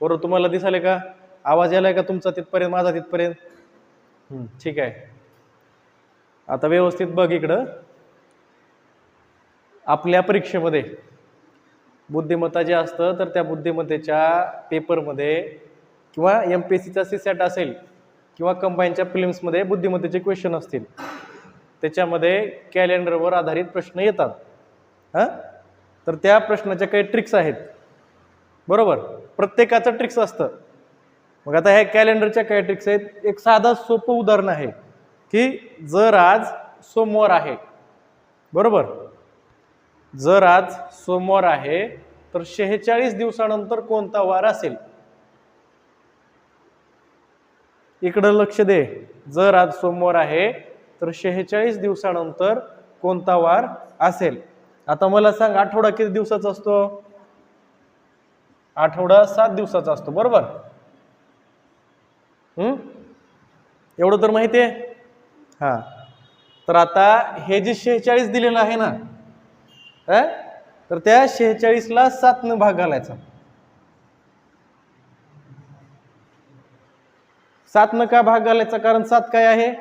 बरोबर तुम्हाला दिसाले का? आवाज यायलाय का तुमचा तिथपर्यंत माझा तिथपर्यंत? ठीक आहे. आता व्यवस्थित बघ इकडं. आपल्या परीक्षेमध्ये बुद्धिमत्ता जे असतं तर त्या बुद्धिमत्तेच्या पेपरमध्ये किंवा एम पी एस सीचा सी सॅट असेल किंवा कंबाईनच्या फिल्म्समध्ये बुद्धिमत्तेचे क्वेश्चन असतील. त्याच्यामध्ये कॅलेंडरवर आधारित प्रश्न येतात. हां? तर त्या प्रश्नाच्या काही ट्रिक्स आहेत. बरोबर. प्रत्येकाचं ट्रिक्स असतं. मग आता ह्या कॅलेंडरच्या काही ट्रिक्स आहेत. एक साधं सोपं उदाहरण आहे की जर आज सोमवार आहे. बरोबर? जर आज सोमवार आहे तर शेहेचाळीस दिवसानंतर कोणता वार असेल? इकडं लक्ष दे. जर आज सोमवार आहे तर शेहेचाळीस दिवसानंतर कोणता वार असेल? आता मला सांग आठवडा किती दिवसाचा असतो? आठवडा सात दिवसाचा असतो बरोबर? एवढं तर माहिती आहे? हा. तर आता हे जे शेहेचाळीस दिलेलं आहे ना अ? तर त्या शेहेचाळीसला सातनं भाग घालायचा. सातनं का भाग घालायचा? कारण सात काय आहे?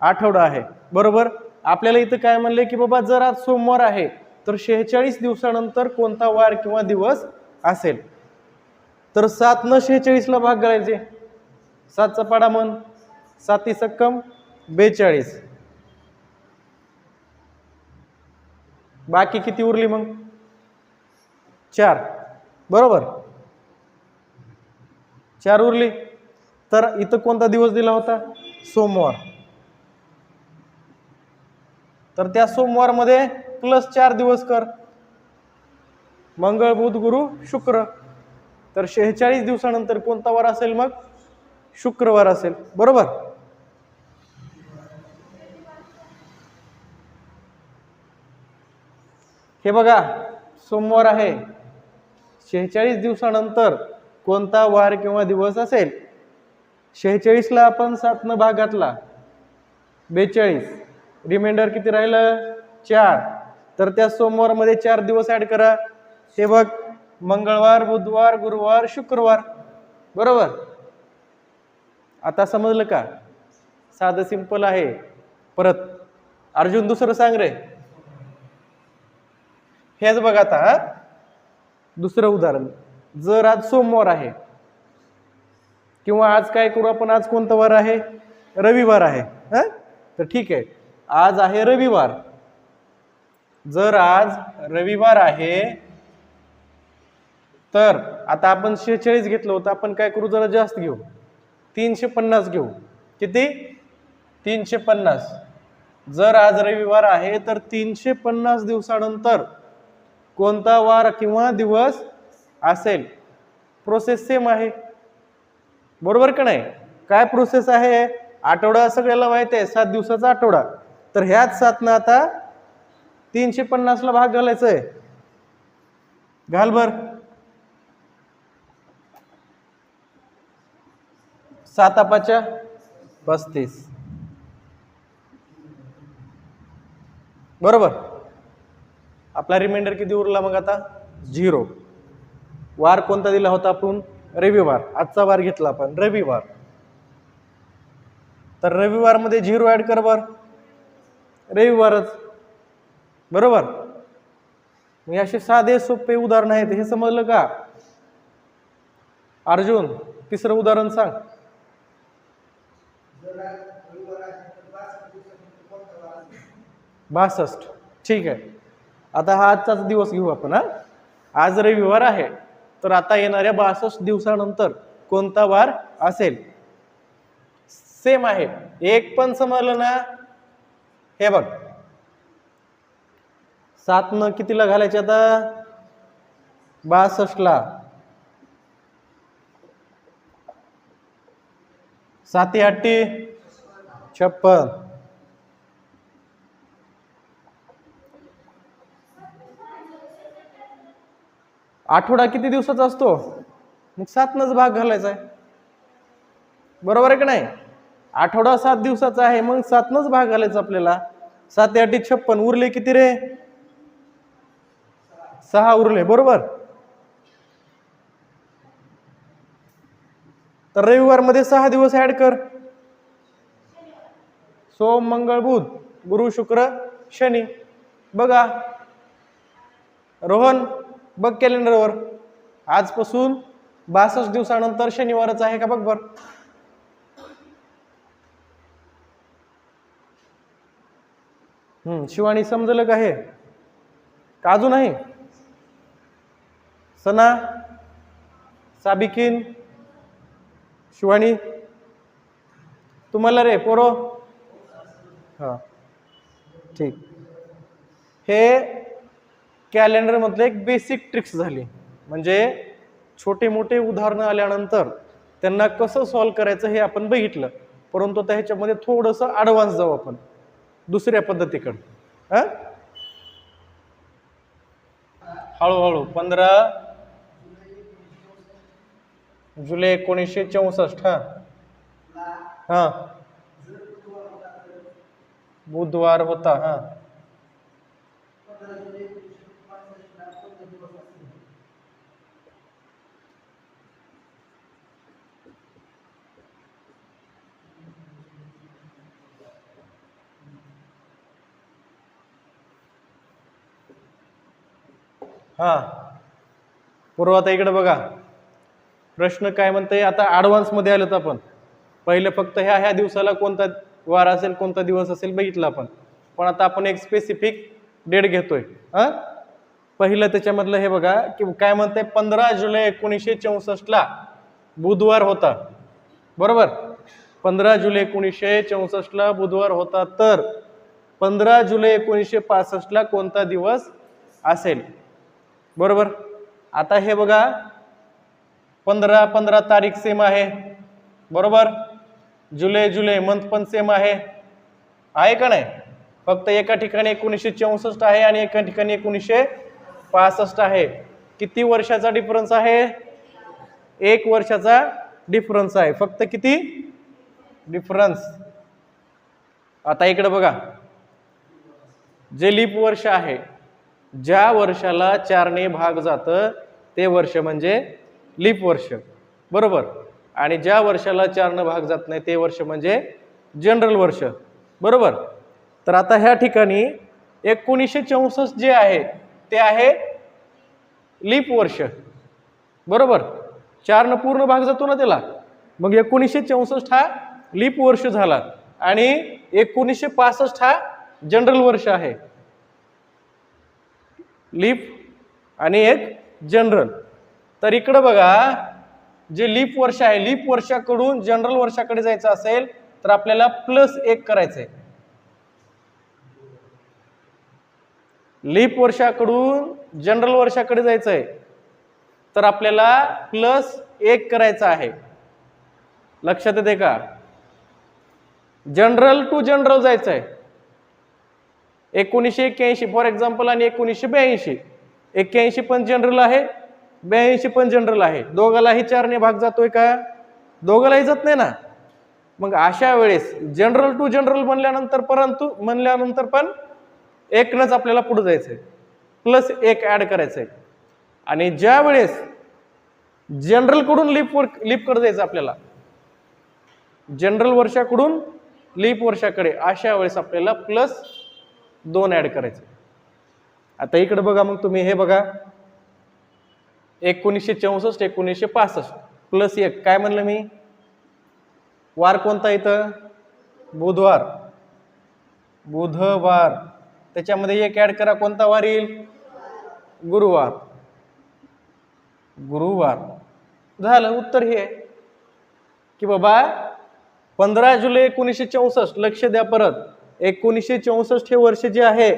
आठवडा आहे. बरोबर? आपल्याला इथं काय म्हणले की बाबा जर आज सोमवार आहे तर शेहेचाळीस दिवसानंतर कोणता वार किंवा दिवस असेल? तर सातनं शेहेचाळीसला भाग घालायचे. सातचा पाडा म्हण. साती सक्कम बेचाळीस. बाकी किती उरली मग? चार. बरोबर? चार उरली. तर इथं कोणता दिवस दिला होता? सोमवार. तर त्या सोमवारमध्ये प्लस चार दिवस कर. मंगळ बुध गुरु शुक्र. तर शेहेचाळीस दिवसानंतर कोणता वार असेल मग? शुक्रवार असेल. बरोबर? हे बघा सोमवार आहे. शेहेचाळीस दिवसानंतर कोणता वार किंवा दिवस असेल? शेहेचाळीसला आपण सातनं भाग घातला बेचाळीस. रिमाइंडर किती राहिलं? चार. तर त्या सोमवारमध्ये चार दिवस ॲड करा. हे बघ मंगळवार बुधवार गुरुवार शुक्रवार. बरोबर? आता समजलं का? साधं सिंपल आहे. परत. अर्जुन दुसरं सांग रे. हेच बघा आता दुसरं उदाहरण. जर आज सोमवार आहे किंवा आज काय करू आपण? आज कोणता वार आहे? रविवार आहे हा? तर ठीक आहे. आज आहे रविवार. जर आज रविवार आहे तर आता आपण शेहेचाळीस घेतलं होतं आपण काय करू? जरा जास्त घेऊ. तीनशे पन्नास घेऊ. किती? तीनशे पन्नास. जर आज रविवार आहे तर तीनशे पन्नास दिवसानंतर कोणता वार किंवा दिवस असेल? प्रोसेस सेम आहे. बरोबर का नाही? काय प्रोसेस आहे? आठवडा सगळ्याला माहीत आहे सात दिवसाचा आठवडा. तर ह्याच सातनं आता तीनशे पन्नासला भाग घालायचा आहे घाल बर. सात पाच्या पस्तीस. बरोबर. आपला रिमाइंडर किती उरला मग आता? झिरो वार कोणता दिला होता आपण? रविवार. आजचा वार घेतला आपण. रविवार. तर रविवारमध्ये झिरो ऍड कर बर. रविवारच. बरोबर? मी असे साधे सोपे उदाहरण आहेत. हे समजलं का? अर्जुन तिसरं उदाहरण सांग. बासष्ट. ठीक आहे. आता हा आजचाच दिवस घेऊ आपण हा? आज रविवार आहे तर आता येणाऱ्या बासष्ट दिवसानंतर कोणता वार असेल? सेम आहे. एक पण समजलं ना? हे बघ. सात न कितीला घालायचे आता? बासष्टला साती आठी छप्पन. आठवडा किती दिवसाचा असतो? मग सातनंच भाग घालायचा आहे. बरोबर आहे का नाही? आठवडा सात दिवसाचा आहे मग सातनंच भाग घालायचा आपल्याला. सात आठी छप्पन. उरले किती रे? सहा उरले बरोबर? तर रविवारमध्ये सहा दिवस ऍड कर. सोम मंगळ बुध गुरु शुक्र शनी. बघा. रोहन बघ कॅलेंडरवर. आजपासून बासष्ट दिवसानंतर शनिवारच आहे का बघ बर. हम्म शिवानी समजलं का हे? का अजून आहे? सना साबिकीन शिवानी तुम्हाला रे पोरो? हा ठीक. हे कॅलेंडरमधलं एक बेसिक ट्रिक्स झाली. म्हणजे छोटे मोठे उदाहरणं आल्यानंतर त्यांना कसं सॉल्व करायचं हे आपण बघितलं. परंतु त्या ह्याच्यामध्ये थोडंसं ॲडव्हान्स जाऊ आपण. दुसऱ्या पद्धतीकडं. हां? हळूहळू. पंधरा जुलै एकोणीसशे चौसष्ट हा? हा. बुधवार होता हा. हां. पूर्व आता इकडे बघा. प्रश्न काय म्हणते आता ॲडव्हान्समध्ये आलोत आपण. पहिले फक्त ह्या ह्या दिवसाला कोणता वार असेल कोणता दिवस असेल बघितलं आपण. पण आता आपण एक स्पेसिफिक डेट घेतोय. हां? पहिलं त्याच्यामधलं हे बघा की काय म्हणते पंधरा जुलै एकोणीसशे चौसष्टला बुधवार होता. बरोबर? पंधरा जुलै एकोणीसशे चौसष्टला बुधवार होता. तर पंधरा जुलै एकोणीसशे पासष्टला कोणता दिवस असेल? बरोबर? आता हे बघा पंधरा पंधरा तारीख सेम आहे. बरोबर? जुलै जुलै मंथ पण सेम आहे. आहे का नाही? फक्त एका ठिकाणी एकोणीसशे चौसष्ट आहे आणि एका ठिकाणी एकोणीसशे पासष्ट आहे. किती वर्षाचा डिफरन्स आहे? एक वर्षाचा डिफरन्स आहे. फक्त किती? डिफरन्स आता इकडे बघा. जे लीप वर्ष आहे ज्या वर्षाला चारने भाग जातं ते वर्ष म्हणजे लीप वर्ष. बरोबर? आणि ज्या वर्षाला चारनं भाग जात नाही ते वर्ष म्हणजे जनरल वर्ष. बरोबर? तर आता ह्या ठिकाणी एकोणीसशे चौसष्ट जे आहे ते आहे लीप वर्ष. बरोबर? चारनं पूर्ण भाग जातो ना त्याला. मग एकोणीसशे चौसष्ट हा लीप वर्ष झाला आणि एकोणीसशे पासष्ट हा जनरल वर्ष आहे. लीप आणि एक जनरल. तर इकडं बघा जे लीप वर्ष आहे लीप वर्षाकडून जनरल वर्षाकडे जायचं असेल तर आपल्याला प्लस एक करायचं आहे लीप वर्षाकडून जनरल वर्षाकडे जायचं आहे तर आपल्याला प्लस एक करायचं आहे. लक्षात येते का? जनरल टू जनरल जायचं आहे एकोणीसशे एक्क्याऐंशी फॉर एक्झाम्पल आणि एकोणीसशे ब्याऐंशी. एक्क्याऐंशी पण जनरल आहे ब्याऐंशी पण जनरल आहे. दोघालाही चारने भाग जातोय का? दोघालाही जात नाही ना? मग अशा वेळेस जनरल टू जनरल म्हणल्यानंतर परंतु म्हणल्यानंतर पण एकनंच आपल्याला पुढे जायचं आहे प्लस एक ॲड करायचं आहे आणि ज्या वेळेस जनरलकडून लिप वर कर जायचं आपल्याला जनरल वर्षाकडून लीप वर्षाकडे अशा वेळेस आपल्याला प्लस दोन ॲड करायचे. आता इकडे बघा मग तुम्ही हे बघा. एकोणीसशे चौसष्ट एकोणीसशे पासष्ट प्लस एक. काय म्हणलं मी? वार कोणता इथं? बुधवार. बुधवार. त्याच्यामध्ये एक ॲड करा कोणता वार येईल? गुरुवार. गुरुवार. झालं उत्तर हे. की बाबा पंधरा जुलै एकोणीसशे चौसष्ट लक्ष द्या परत. एकोणीसशे चौसष्ट हे वर्ष जे आहे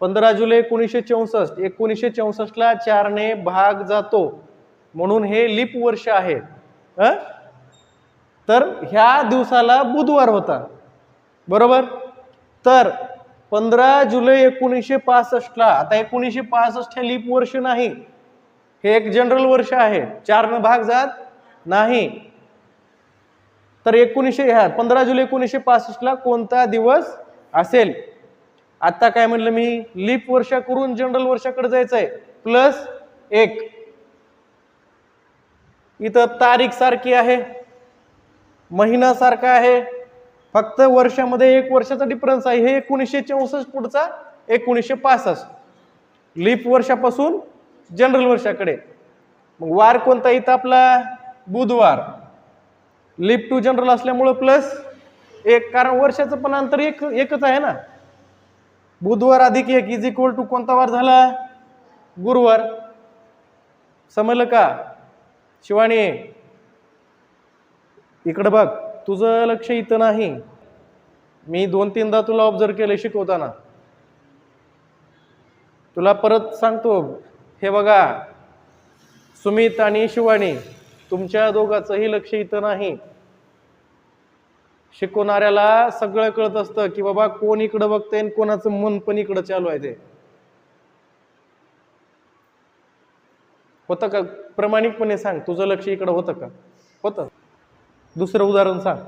पंधरा जुलै एकोणीसशे चौसष्ट एकोणीसशे चौसष्टला चारने भाग जातो. म्हणून हे लिप वर्ष आहे. तर ह्या दिवसाला बुधवार होता. बरोबर? तर पंधरा जुलै एकोणीसशे पासष्टला आता एकोणीसशे पासष्ट हे लिप वर्ष नाही. हे एक जनरल वर्ष आहे. चारनं भाग जात नाही. तर एकोणीसशे ह्या पंधरा जुलै एकोणीसशे पासष्टला कोणता दिवस असेल? आता काय म्हणलं मी? लीप वर्षा करून जनरल वर्षाकडे जायचं आहे प्लस एक. इथं तारीख सारखी आहे. महिना सारखा आहे. फक्त वर्षामध्ये एक वर्षाचा डिफरन्स आहे. हे एकोणीसशे चौसष्ट पुढचा एकोणीसशे पासष्ट. लीप वर्षापासून जनरल वर्षाकडे. मग वार कोणता? इथं आपला बुधवार. लिप टू जनरल असल्यामुळं प्लस एक कारण वर्षाचं पण अंतर एक एकच आहे ना. बुधवार अधिक एक इज इक्वल टू कोणता वार झाला? गुरुवार. समजलं का? शिवानी इकडं बघ तुझं लक्ष इथं नाही. मी दोन तीनदा तुला ऑब्झर्व केलं शिकवताना. तुला परत सांगतो हे बघा. सुमित आणि शिवानी तुमच्या दोघांचंही लक्ष इथं नाही. शिकवणाऱ्याला सगळं कळत असतं की बाबा कोण इकडं बघतंय आणि कोणाचं मन पण इकडं चालू आहे ते. होतं का? प्रामाणिकपणे सांग. तुझं लक्ष इकडं होतं का? होतं. दुसरं उदाहरण सांग.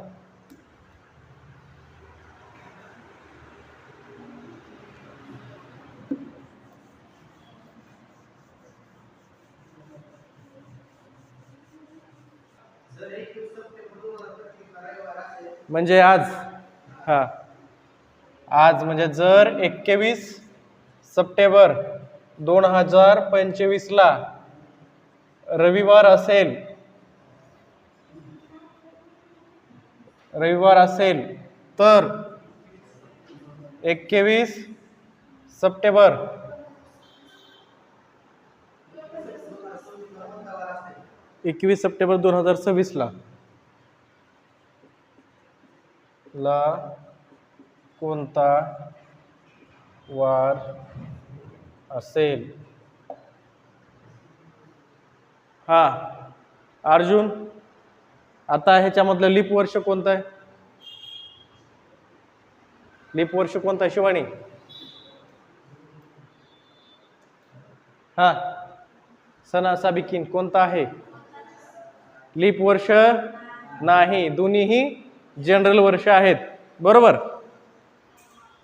म्हणजे आज हां. आज म्हणजे जर एकवीस सप्टेंबर दोन हजार पंचवीसला रविवार असेल रविवार असेल तर एकवीस सप्टेंबर एकवीस सप्टेंबर दोन हजार सव्वीसला ला कोणता वार असेल? हा अर्जुन आता ह्याच्यामधलं लिप वर्ष कोणतं आहे? लीप वर्ष कोणतं आहे शिवानी? हा सना साबिकीन कोणता आहे? लीप वर्ष नाही दोन्हीही जनरल वर्ष आहेत. बरोबर?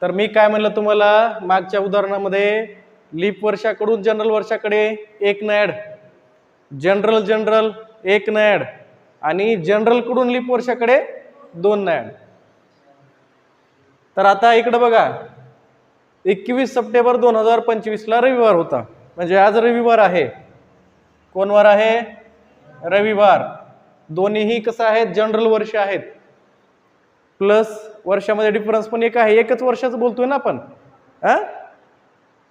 तर मी काय म्हणलं तुम्हाला? मागच्या उदाहरणामध्ये लीप वर्षाकडून जनरल वर्षाकडे एक न ॲड जनरल जनरल एक न ॲड आणि जनरलकडून लीप वर्षाकडे दोन न ॲड तर आता इकडं बघा. एकवीस सप्टेंबर दोन हजार पंचवीसला रविवार होता. म्हणजे आज रविवार आहे. कोण वार आहे? रविवार. दोन्हीही कसं आहेत? जनरल वर्ष आहेत. प्लस वर्षामध्ये डिफरन्स पण एक आहे. एकच वर्षाचं बोलतोय ना आपण. हा?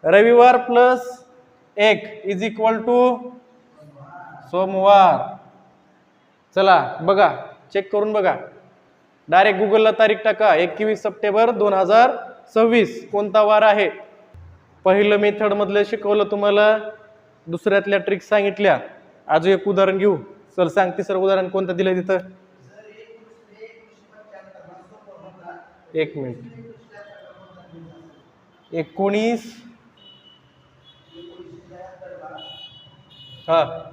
रविवार प्लस एक इज इक्वल टू सोमवार. चला बघा. चेक करून बघा. डायरेक्ट गुगलला तारीख टाका. एकवीस सप्टेंबर दोन हजार सव्वीस. कोणता वार आहे? पहिलं मेथडमधलं शिकवलं तुम्हाला. दुसऱ्यातल्या ट्रिक्स सांगितल्या. अजून एक उदाहरण घेऊ. चल सांग तिसरं उदाहरण. कोणतं दिलं तिथं? एक मिनिट. एकोणीस. हा.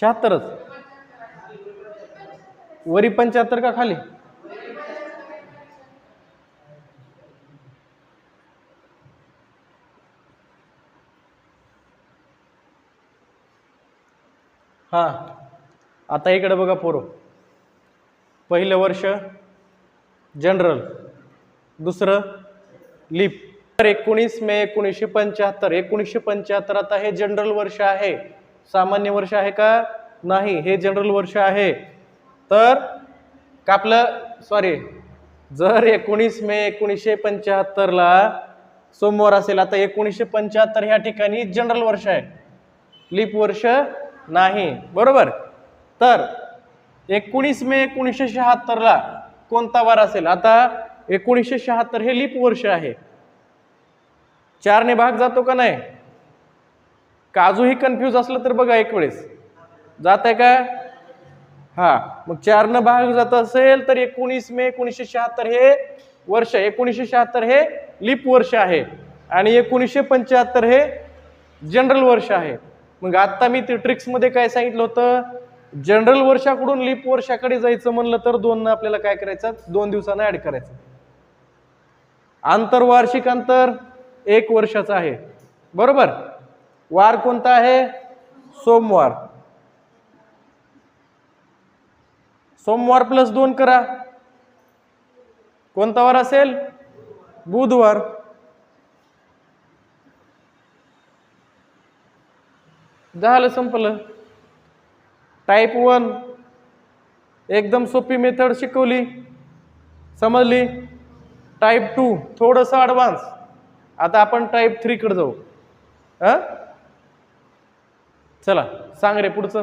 शहात्तरच. वरी पंच्याहत्तर का खाली? हां. आता इकडे बघा पोरं. पहिलं वर्ष जनरल दुसरं लिप तर एकोणीस मे एकोणीसशे पंच्याहत्तर. एकोणीसशे पंच्याहत्तर आता हे जनरल वर्ष आहे. सामान्य वर्ष आहे का? नाही हे जनरल वर्ष आहे. तर का आपलं सॉरी जर एकोणीस मे एकोणीसशे पंच्याहत्तरला सोमवार असेल आता एकोणीसशे पंच्याहत्तर ह्या ठिकाणी जनरल वर्ष आहे. लीप वर्ष नाही. बरोबर? तर एकोणीस मे एकोणीसशे शहात्तरला कोणता वार असेल? आता एकोणीसशे शहात्तर हे लीप वर्ष आहे. चारने भाग जातो का नाही? काजूही कन्फ्यूज असलं तर बघा एक वेळेस. जात आहे का? हा मग चारनं भाग जात असेल तर एकोणीस मे एकोणीसशे शहात्तर हे वर्ष एकोणीसशे शहात्तर हे लीप वर्ष आहे. आणि एकोणीसशे पंच्याहत्तर हे जनरल वर्ष आहे. मग आत्ता मी ते ट्रिक्समध्ये काय सांगितलं होतं? जनरल वर्षाकडून लीप वर्षाकडे जायचं म्हणलं तर दोन आपल्याला काय करायचं? दोन दिवसांना ऍड करायचं. आंतरवार्षिक अंतर एक वर्षाचं आहे. बरोबर? वार कोणता आहे? सोमवार. सोमवार प्लस दोन करा. कोणता वार असेल? बुधवार. झालं संपलं. टाईप वन एकदम सोपी मेथड शिकवली. समजली? टाईप टू थोडंसं ॲडव्हान्स आता आपण टाईप थ्रीकडे जाऊ. हां? चला सांग रे पुढचं.